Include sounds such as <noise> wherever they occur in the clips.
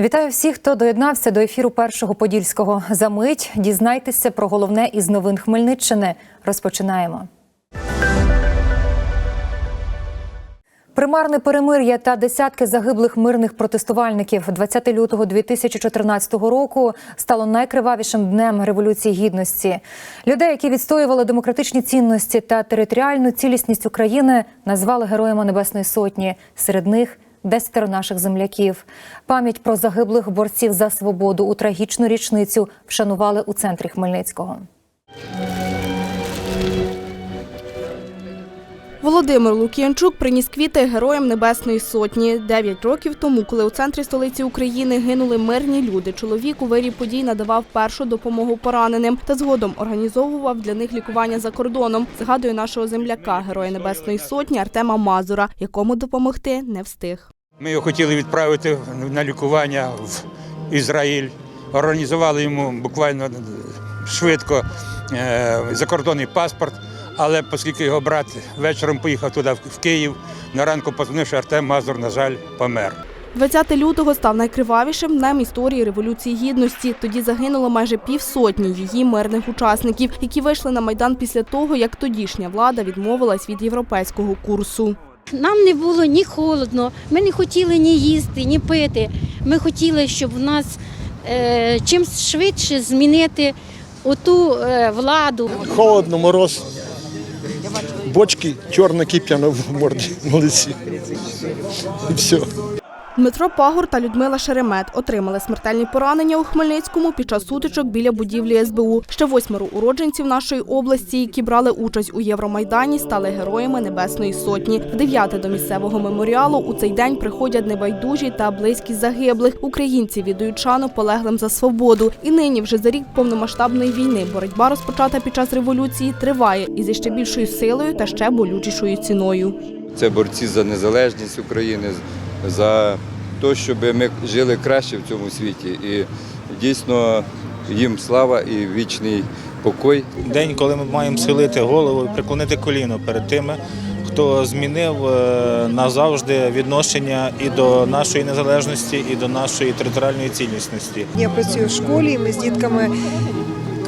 Вітаю всіх, хто доєднався до ефіру першого подільського. За мить дізнайтеся про головне із новин Хмельниччини. Розпочинаємо. Примарне перемир'я та десятки загиблих мирних протестувальників 20 лютого 2014 року стало найкривавішим днем революції гідності. Людей, які відстоювали демократичні цінності та територіальну цілісність України, назвали героями Небесної Сотні. Серед них десятеро наших земляків. Пам'ять про загиблих борців за свободу у трагічну річницю вшанували у центрі Хмельницького. Володимир Лук'янчук приніс квіти героям Небесної Сотні. Дев'ять років тому, коли у центрі столиці України гинули мирні люди, чоловік у вирі подій надавав першу допомогу пораненим та згодом організовував для них лікування за кордоном. Згадує нашого земляка, героя Небесної Сотні Артема Мазура, якому допомогти не встиг. Ми його хотіли відправити на лікування в Ізраїль. Організували йому буквально швидко е, закордонний паспорт. Але оскільки його брат вечором поїхав туди в Київ, на ранку позвонив, що Артем Мазур, на жаль, помер. 20 лютого став найкривавішим днем історії Революції Гідності. Тоді загинуло майже півсотні її мирних учасників, які вийшли на майдан після того, як тодішня влада відмовилась від європейського курсу. Нам не було ні холодно, ми не хотіли ні їсти, ні пити. Ми хотіли, щоб в нас е, чим швидше змінити оту е, владу. Холодно, мороз. Бочки, чорне кип'яно в морді на лиці. І все. Дмитро Пагур та Людмила Шеремет отримали смертельні поранення у Хмельницькому під час сутичок біля будівлі СБУ. Ще восьмеро уродженців нашої області, які брали участь у Євромайдані, стали героями Небесної Сотні. В дев'яте до місцевого меморіалу у цей день приходять небайдужі та близькі загиблих. Українці віддають шану полеглим за свободу. І нині, вже за рік повномасштабної війни, боротьба розпочата під час революції триває і зі ще більшою силою та ще болючішою ціною. Це борці за незалежність України, за те, щоб ми жили краще в цьому світі. І дійсно їм слава і вічний покой. День, коли ми маємо схилити голову і преклонити коліно перед тими, хто змінив е, назавжди відношення і до нашої незалежності, і до нашої територіальної цілісності. Я працюю в школі, і ми з дітками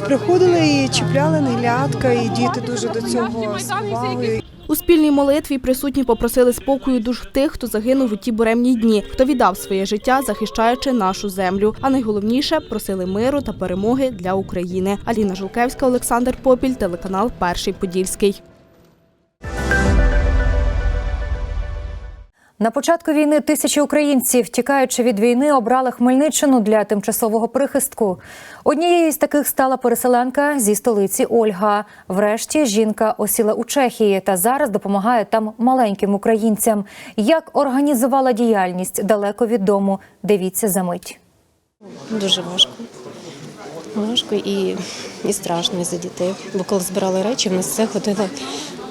приходили і чіпляли неглядка, і діти дуже до цього сховали. У спільній молитві присутні попросили спокою душ тих, хто загинув у ті буремні дні, хто віддав своє життя, захищаючи нашу землю. А найголовніше просили миру та перемоги для України. Аліна Жулкевська, Олександр Попіль, телеканал Перший Подільський. На початку війни тисячі українців, тікаючи від війни, обрали Хмельниччину для тимчасового прихистку. Однією з таких стала переселенка зі столиці Ольга. Врешті жінка осіла у Чехії та зараз допомагає там маленьким українцям. Як організувала діяльність далеко від дому? Дивіться за мить. Дуже важко. Важко і, і страшно за дітей. Бо коли збирали речі, нас все ходило,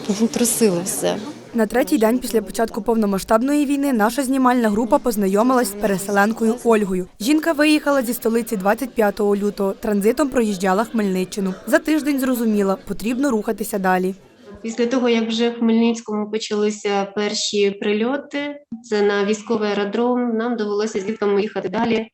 <laughs> трусило все. На третій день після початку повномасштабної війни наша знімальна група познайомилась з переселенкою Ольгою. Жінка виїхала зі столиці 25 лютого. Транзитом проїжджала Хмельниччину. За тиждень зрозуміла, потрібно рухатися далі. Після того, як вже в Хмельницькому почалися перші прильоти, це на військовий аеродром, нам довелося з дітками їхати далі.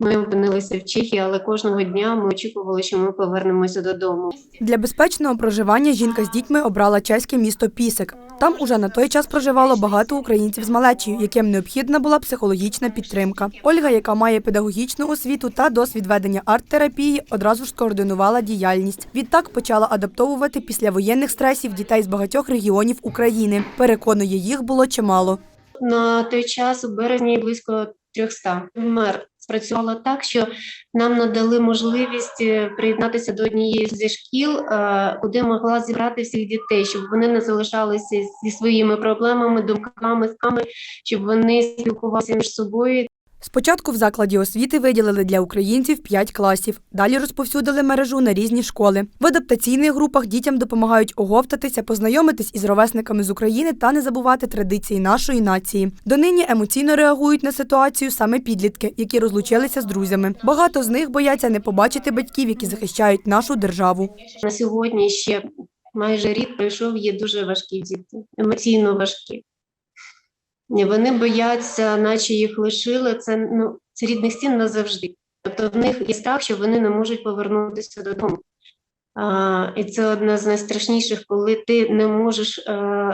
Ми опинилися в Чехії, але кожного дня ми очікували, що ми повернемося додому. Для безпечного проживання жінка з дітьми обрала чеське місто Пісик. Там уже на той час проживало багато українців з малечею, яким необхідна була психологічна підтримка. Ольга, яка має педагогічну освіту та досвід ведення арт-терапії, одразу ж скоординувала діяльність. Відтак почала адаптовувати післявоєнних стресів дітей з багатьох регіонів України. Переконує, їх було чимало. На той час у березні близько 300. Мер спрацювала так, що нам надали можливість е, приєднатися до однієї зі шкіл, е, куди могла зібрати всіх дітей, щоб вони не залишалися зі своїми проблемами, думками, сками, щоб вони спілкувалися між собою. Спочатку в закладі освіти виділили для українців 5 класів. Далі розповсюдили мережу на різні школи. В адаптаційних групах дітям допомагають оговтатися, познайомитись із ровесниками з України та не забувати традиції нашої нації. Донині емоційно реагують на ситуацію саме підлітки, які розлучилися з друзями. Багато з них бояться не побачити батьків, які захищають нашу державу. На сьогодні ще майже рік пройшов, є дуже важкі діти, емоційно важкі. Вони бояться, наче їх лишили. Це ну з рідних стін назавжди. Тобто в них є страх, що вони не можуть повернутися додому. А, і це одне з найстрашніших, коли ти не можеш, е,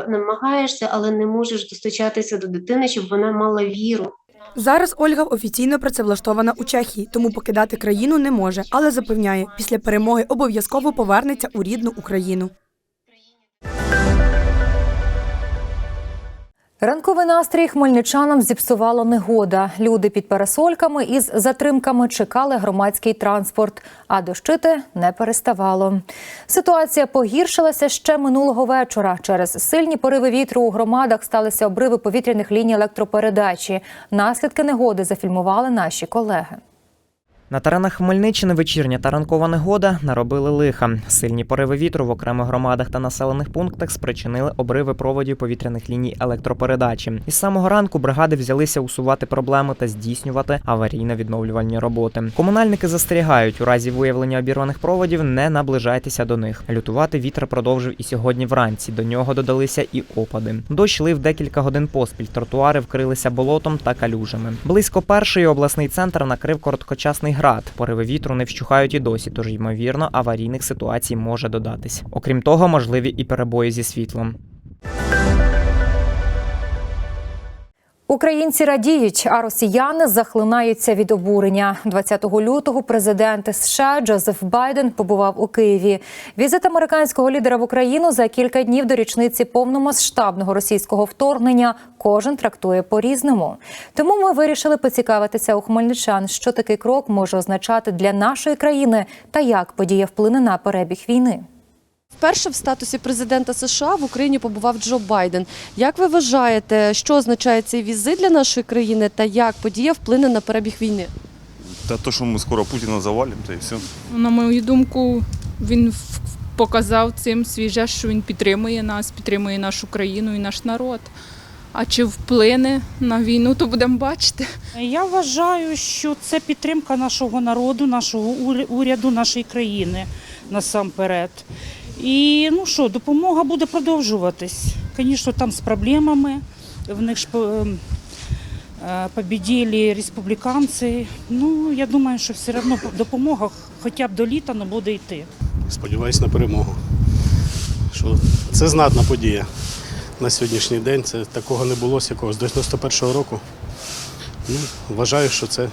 намагаєшся, але не можеш достучатися до дитини, щоб вона мала віру. Зараз Ольга офіційно працевлаштована у Чехії, тому покидати країну не може, але запевняє, після перемоги обов'язково повернеться у рідну Україну. Ранковий настрій хмельничанам зіпсувала негода. Люди під парасольками із затримками чекали громадський транспорт, а дощити не переставало. Ситуація погіршилася ще минулого вечора. Через сильні пориви вітру у громадах сталися обриви повітряних ліній електропередачі. Наслідки негоди зафільмували наші колеги. На теренах Хмельниччини вечірня та ранкова негода наробили лиха. Сильні пориви вітру в окремих громадах та населених пунктах спричинили обриви проводів повітряних ліній електропередачі. Із самого ранку бригади взялися усувати проблеми та здійснювати аварійно-відновлювальні роботи. Комунальники застерігають, у разі виявлення обірваних проводів не наближайтеся до них. Лютувати вітер продовжив і сьогодні вранці. До нього додалися і опади. Дощ лив декілька годин поспіль. Тротуари вкрилися болотом та калюжами. Близько першої обласний центр накрив короткочасний град. Пориви вітру не вщухають і досі, тож ймовірно аварійних ситуацій може додатись. Окрім того, можливі і перебої зі світлом. Українці радіють, а росіяни захлинаються від обурення. 20 лютого президент США Джозеф Байден побував у Києві. Візит американського лідера в Україну за кілька днів до річниці повномасштабного російського вторгнення кожен трактує по-різному. Тому ми вирішили поцікавитися у хмельничан, що такий крок може означати для нашої країни та як подія вплине на перебіг війни. Вперше в статусі президента США в Україні побував Джо Байден. Як ви вважаєте, що означає цей візит для нашої країни та як подія вплине на перебіг війни? Та то, що ми скоро Путіна завалимо, та і все. На мою думку, він показав цим свій жест, що він підтримує нас, підтримує нашу країну і наш народ. А чи вплине на війну, то будемо бачити. Я вважаю, що це підтримка нашого народу, нашого уряду, нашої країни насамперед. І ну що, допомога буде продовжуватись. Звісно, там з проблемами. В них ж ем, е, побіділи республіканці. Ну, я думаю, що все одно допомога хоча б до літа але буде йти. Сподіваюсь на перемогу. Що це знатна подія на сьогоднішній день. Це такого не було з якогось до 91-го року. Ну, вважаю, що це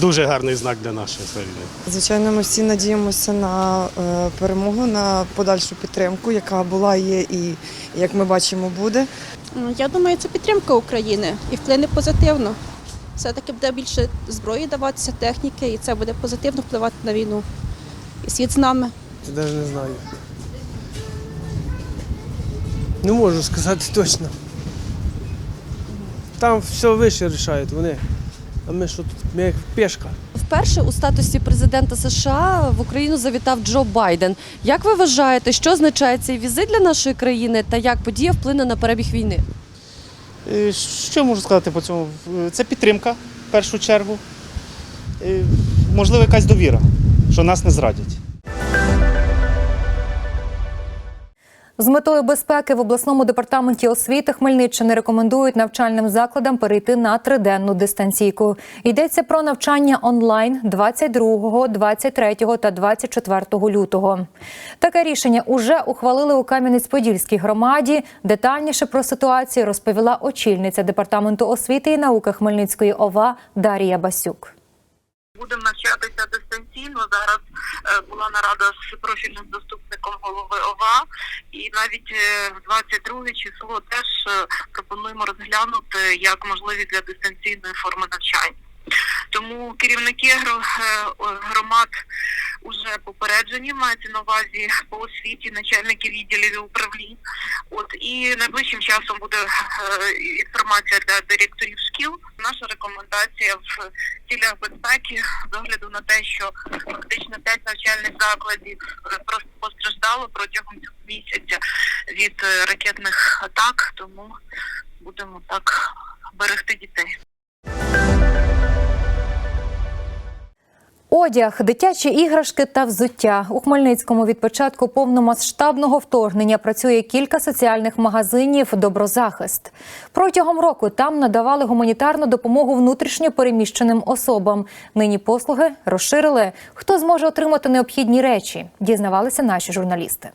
дуже гарний знак для нашої країни. Звичайно, ми всі надіємося на е, перемогу, на подальшу підтримку, яка була, є і як ми бачимо, буде. Ну, Я думаю, це підтримка України і вплине позитивно. Все-таки буде більше зброї даватися, техніки, і це буде позитивно впливати на війну. І світ з нами. Я навіть не знаю. Не можу сказати точно. Там все вище рішають вони. А ми що тут? Ми як пішка. Вперше у статусі президента США в Україну завітав Джо Байден. Як ви вважаєте, що означає цей візит для нашої країни та як подія вплине на перебіг війни? Е, Що можу сказати по цьому? Це підтримка в першу чергу. Е, Можливо, якась довіра, що нас не зрадять. З метою безпеки в обласному департаменті освіти Хмельниччини рекомендують навчальним закладам перейти на триденну дистанційку. Йдеться про навчання онлайн 22, 23 та 24 лютого. Таке рішення уже ухвалили у Кам'янець-Подільській громаді. Детальніше про ситуацію розповіла очільниця департаменту освіти і науки Хмельницької ОВА Дарія Басюк. Будемо навчатися дистанційно. Зараз е, була нарада з профільним заступником голови ОВА, і навіть е, в 22 число теж е, пропонуємо розглянути як можливість для дистанційної форми навчання. Тому керівники е, громад уже попереджені, мається на увазі по освіті, начальники відділів і управлінь. От і найближчим часом буде е, інформація для директорів шкіл. Наша рекомендація в цілях безпеки з огляду на те, що фактично 5 навчальних закладів е, просто постраждало протягом цього місяця від е, ракетних атак, тому будемо так берегти дітей. Одяг, дитячі іграшки та взуття у Хмельницькому від початку повномасштабного вторгнення працює кілька соціальних магазинів Доброзахист. Протягом року там надавали гуманітарну допомогу внутрішньо переміщеним особам. Нині послуги розширили. Хто зможе отримати необхідні речі? Дізнавалися наші журналісти.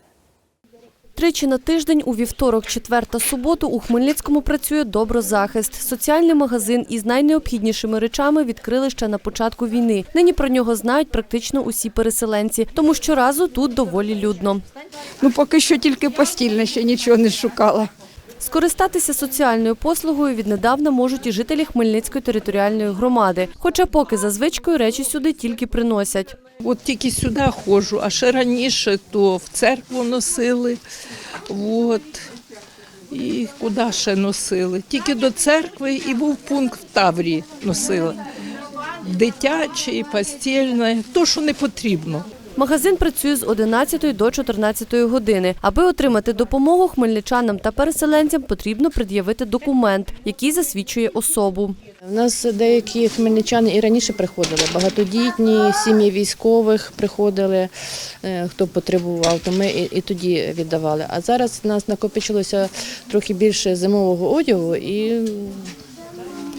Тричі на тиждень у вівторок, четвер та суботу у Хмельницькому працює Доброзахист. Соціальний магазин із найнеобхіднішими речами відкрили ще на початку війни. Нині про нього знають практично усі переселенці, тому щоразу тут доволі людно. Ну, поки що тільки постільне, ще нічого не шукала. Скористатися соціальною послугою віднедавна можуть і жителі Хмельницької територіальної громади. Хоча поки за звичкою речі сюди тільки приносять. От тільки сюди ходжу, а ще раніше то в церкву носили. От. І куди ще носили? Тільки до церкви і був пункт в Таврії носила. Дитяче, постільне, то, що не потрібно. Магазин працює з 11 до 14 години. Аби отримати допомогу хмельничанам та переселенцям, потрібно пред'явити документ, який засвідчує особу. У нас деякі хмельничани і раніше приходили, багатодітні, сім'ї військових приходили, е, хто потребував, то ми і, тоді віддавали. А зараз у нас накопичилося трохи більше зимового одягу, і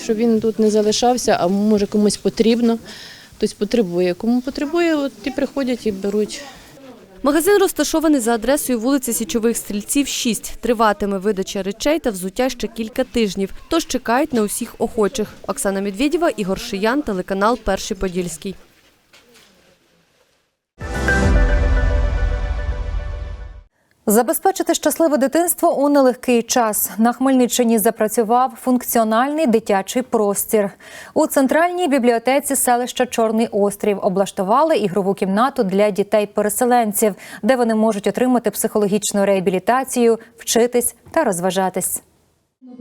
щоб він тут не залишався, а може комусь потрібно, хтось потребує. Кому потребує, от ті приходять і беруть. Магазин розташований за адресою вулиці Січових Стрільців, 6. Триватиме видача речей та взуття ще кілька тижнів. Тож чекають на усіх охочих. Оксана Медведєва, Ігор Шиян, телеканал Перший Подільський. Забезпечити щасливе дитинство у нелегкий час на Хмельниччині запрацював функціональний дитячий простір. У центральній бібліотеці селища Чорний Острів облаштували ігрову кімнату для дітей-переселенців, де вони можуть отримати психологічну реабілітацію, вчитись та розважатись.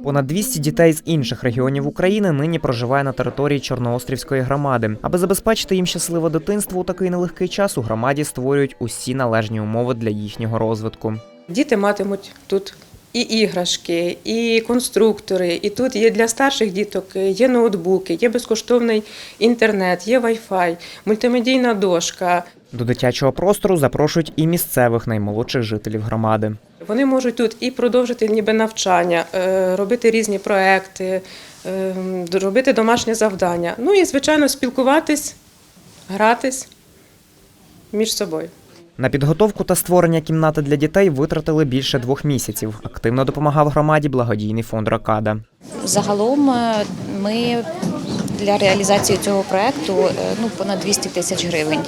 Понад 200 дітей з інших регіонів України нині проживає на території Чорноострівської громади. Аби забезпечити їм щасливе дитинство у такий нелегкий час, у громаді створюють усі належні умови для їхнього розвитку. Діти матимуть тут і іграшки, і конструктори, і тут є для старших діток є ноутбуки, є безкоштовний інтернет, є Wi-Fi, мультимедійна дошка. До дитячого простору запрошують і місцевих наймолодших жителів громади. Вони можуть тут і продовжити ніби навчання, е, робити різні проекти, е, робити домашнє завдання. Ну і, звичайно, спілкуватись, гратись між собою. На підготовку та створення кімнати для дітей витратили більше двох місяців. Активно допомагав громаді благодійний фонд Рокада. Загалом е, ми для реалізації цього проекту ну понад 200 тисяч гривень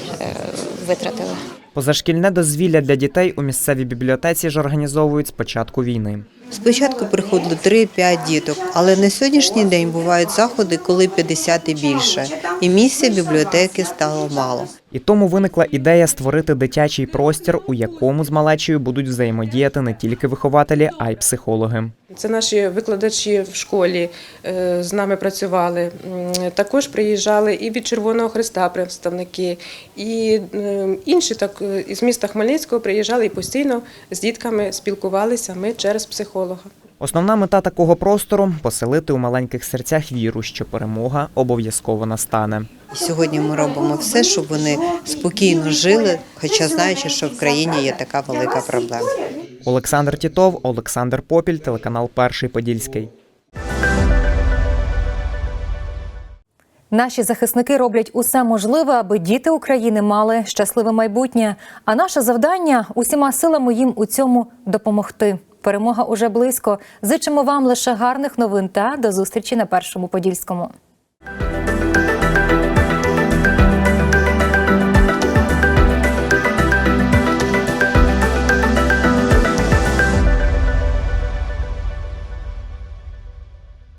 витратили. Позашкільне дозвілля для дітей у місцевій бібліотеці ж організовують з початку війни. Спочатку приходило 3-5 діток, але на сьогоднішній день бувають заходи, коли 50 і більше. І місця бібліотеки стало мало. І тому виникла ідея створити дитячий простір, у якому з малечею будуть взаємодіяти не тільки вихователі, а й психологи. Це наші викладачі в школі е, з нами працювали. Також приїжджали і від Червоного Христа представники, і е, інші так е, із міста Хмельницького приїжджали і постійно з дітками спілкувалися ми через психолога. Основна мета такого простору поселити у маленьких серцях віру, що перемога обов'язково настане. Сьогодні ми робимо все, щоб вони спокійно жили, хоча знаючи, що в країні є така велика проблема. Олександр Тітов, Олександр Попіль, телеканал Перший Подільський. Наші захисники роблять усе можливе, аби діти України мали щасливе майбутнє. А наше завдання усіма силами їм у цьому допомогти. Перемога уже близько. Зичимо вам лише гарних новин та до зустрічі на першому подільському.